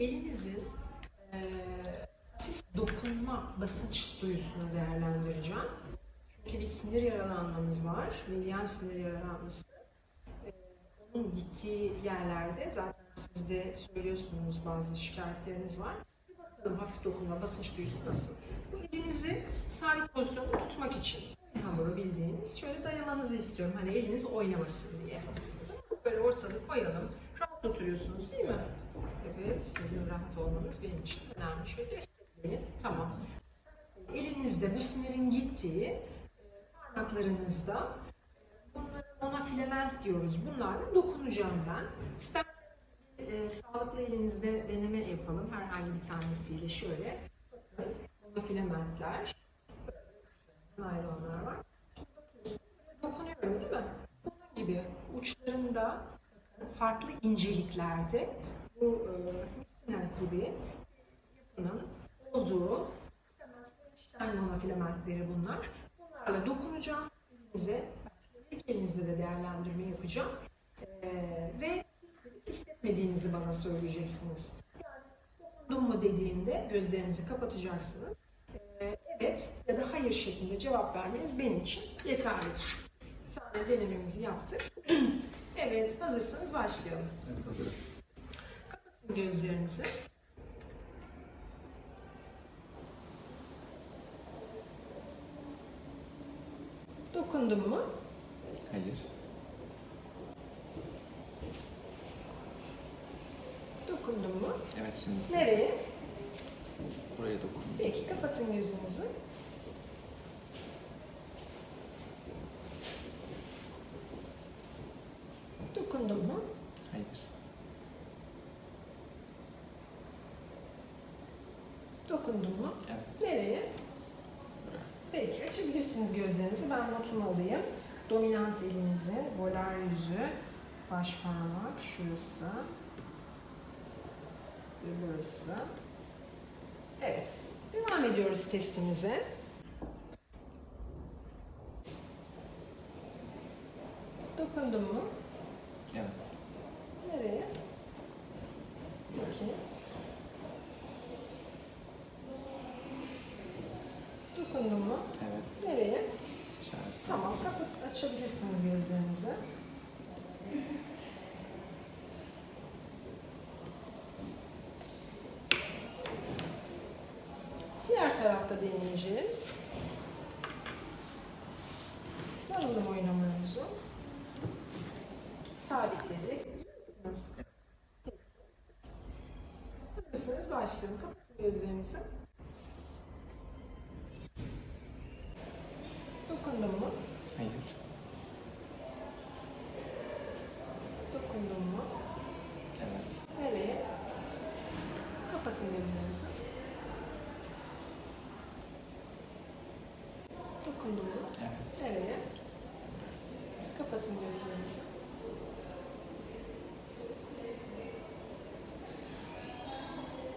elinizin e, dokunma basınç duyusunu değerlendireceğim. Çünkü bir sinir yaralanmamız var. Milyen sinir yaralanması. E, onun gittiği yerlerde zaten siz de söylüyorsunuz bazı şikayetleriniz var. Bir bakalım hafif dokunma basınç duyusu nasıl? Bu elinizi sabit pozisyonda tutmak için hamuru bildiğiniz şöyle dayamanızı istiyorum. Hani eliniz oynamasın diye. Böyle ortada koyalım. Rahat oturuyorsunuz değil mi? Evet, sizin rahat olmanız benim için önemli. Şöyle destekleyin. Tamam. Elinizde bu sinirin gittiği, e, parmaklarınızda e, bunlara monofilament diyoruz. Bunlarla dokunacağım ben. İsterseniz e, sağlıklı elinizde deneme yapalım. Herhangi bir tanesiyle şöyle. Bakın, monofilamentler. Naylonlar var. Dokunuyorum değil mi? Bunun gibi uçlarında farklı inceliklerde bu e, olduğu istemez Einstein monofilamentleri bunlar. Bunlarla dokunacağım elinize. Şöyle elinizde de değerlendirme yapacağım. E, ve hissetmediğinizi bana söyleyeceksiniz. Yani dokundum mu dediğimde gözlerinizi kapatacaksınız. E, evet ya da hayır şeklinde cevap vermeniz benim için yeterlidir. Bir tane denememizi yaptık. evet hazırsanız başlayalım. Evet hazırım. Kapatın gözlerinizi. Dokundum mu? Hayır. Dokundum mu? Evet şimdi size Nereye? buraya dokun. Peki kapatın gözünüzü. Dokundum mu? Hayır. Dokundum mu? Evet. Nereye? Peki açabilirsiniz gözlerinizi. Ben notumu alayım. Dominant elinizi, volar yüzü, baş parmak şurası ve burası. Evet. Devam ediyoruz testimize. Dokundum mu? Evet. Nereye? Peki. Dokundum mu? Evet. Nereye? İşaret. Tamam, kapat, açabilirsiniz gözlerinizi. Diğer tarafta deneyeceğiz. Alalım oynamamızı. Sabitledik. Hazırsanız başlayalım. Kapatın gözlerinizi. Dokundum mu? Hayır. Dokundum mu? Evet. Nereye? Kapatın gözlerinizi. Dokundum mu? Evet. Nereye? Kapatın gözlerinizi.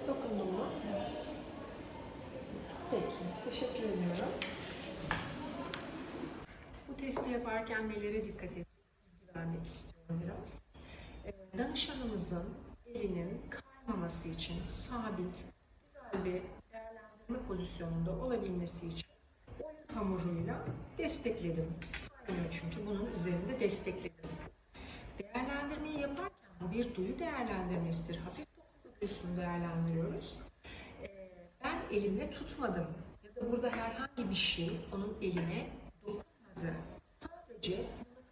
Dokundum mu? Evet. Peki, teşekkür ediyorum. Bu testi yaparken nelere dikkat? Bilgi vermek istiyorum biraz. Ee, Danışanımızın elinin kaymaması için sabit, güzel bir değerlendirme pozisyonunda olabilmesi için oyun hamuruyla destekledim. Kaymıyor çünkü bunun üzerinde destekledim. Değerlendirmeyi yaparken bu bir duyu değerlendirmesidir. Hafif dokunma değerlendiriyoruz. Ee, ben elimle tutmadım ya da burada herhangi bir şey onun eline dokunmadı. Sadece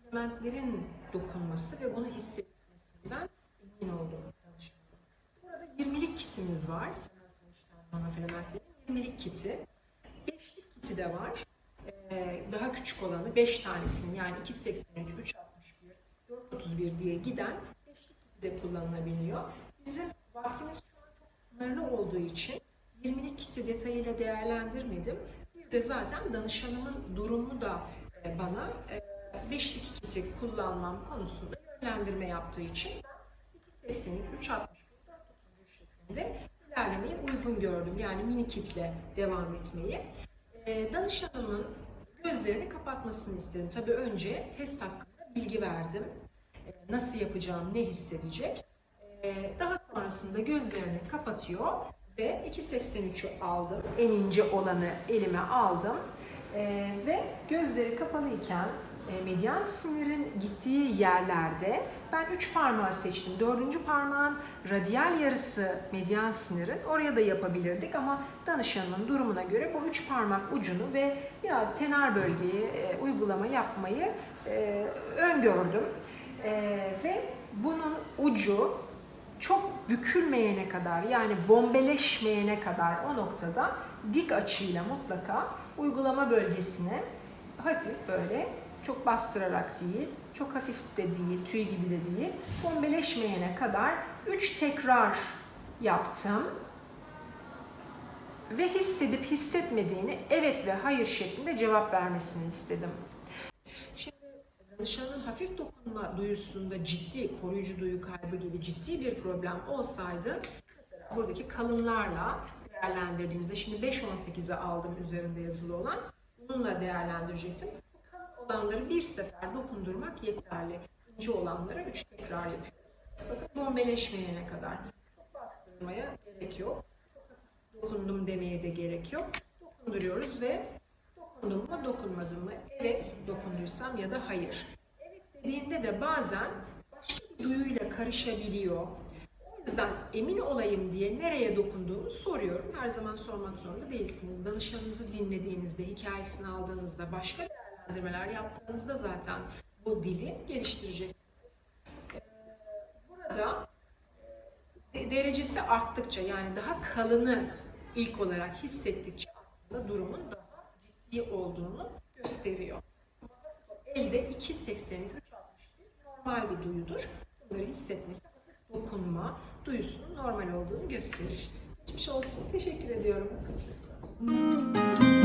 filamentlerin dokunması ve bunu hissetmesinden emin oldum. danışanım. Burada 20'lik kitimiz var. Senansal işlem filamentlerin 20'lik kiti. 5'lik kiti de var. Ee, daha küçük olanı 5 tanesinin yani 283, 361, 431 diye giden 5'lik kiti de kullanılabiliyor. Bizim vaktimiz şu an çok sınırlı olduğu için 20'lik kiti detayıyla değerlendirmedim. Bir de zaten danışanımın durumu da e, bana e, 5'lik kiti kullanmam konusunda yönlendirme yaptığı için ben 283, 361, 431 şeklinde ilerlemeyi uygun gördüm. Yani mini kitle devam etmeyi. E, danışanımın gözlerini kapatmasını istedim. Tabii önce test hakkında bilgi verdim. E, nasıl yapacağım, ne hissedecek. Ee, daha sonrasında gözlerini kapatıyor ve 2.83'ü aldım. En ince olanı elime aldım. Ee, ve gözleri kapalıyken e, medyan sinirin gittiği yerlerde ben üç parmağı seçtim. Dördüncü parmağın radyal yarısı medyan sinirin. Oraya da yapabilirdik ama danışanımın durumuna göre bu üç parmak ucunu ve biraz tenar bölgeyi e, uygulama yapmayı e, öngördüm. E, ve bunun ucu çok bükülmeyene kadar yani bombeleşmeyene kadar o noktada dik açıyla mutlaka uygulama bölgesine hafif böyle çok bastırarak değil, çok hafif de değil, tüy gibi de değil, bombeleşmeyene kadar 3 tekrar yaptım. Ve hissedip hissetmediğini evet ve hayır şeklinde cevap vermesini istedim. Şimdi danışanın hafif dokunma duyusunda ciddi, koruyucu duyu kaybı gibi ciddi bir problem olsaydı buradaki kalınlarla değerlendirdiğimizde şimdi 5-18'e aldım üzerinde yazılı olan bununla değerlendirecektim. Olanları bir sefer dokundurmak yeterli. İnce olanlara 3 tekrar yapıyoruz. Bakın bombeleşmeyene kadar. Çok bastırmaya gerek yok. Dokundum demeye de gerek yok. Dokunduruyoruz ve dokundum mu dokunmadım mı? Evet dokunduysam ya da hayır. Evet dediğinde de bazen başka bir duyuyla karışabiliyor. O yüzden emin olayım diye nereye dokunduğumu soruyorum. Her zaman sormak zorunda değilsiniz. Danışanınızı dinlediğinizde, hikayesini aldığınızda, başka değerlendirmeler yaptığınızda zaten bu dili geliştireceksiniz. Ee, Burada de- derecesi arttıkça yani daha kalını ilk olarak hissettikçe aslında durumun daha ciddi olduğunu gösteriyor. Elde 2.83 normal bir duyudur. Bunları hissetmesi hafif dokunma duyusunun normal olduğunu gösterir. Geçmiş olsun. Teşekkür ediyorum. Teşekkürler.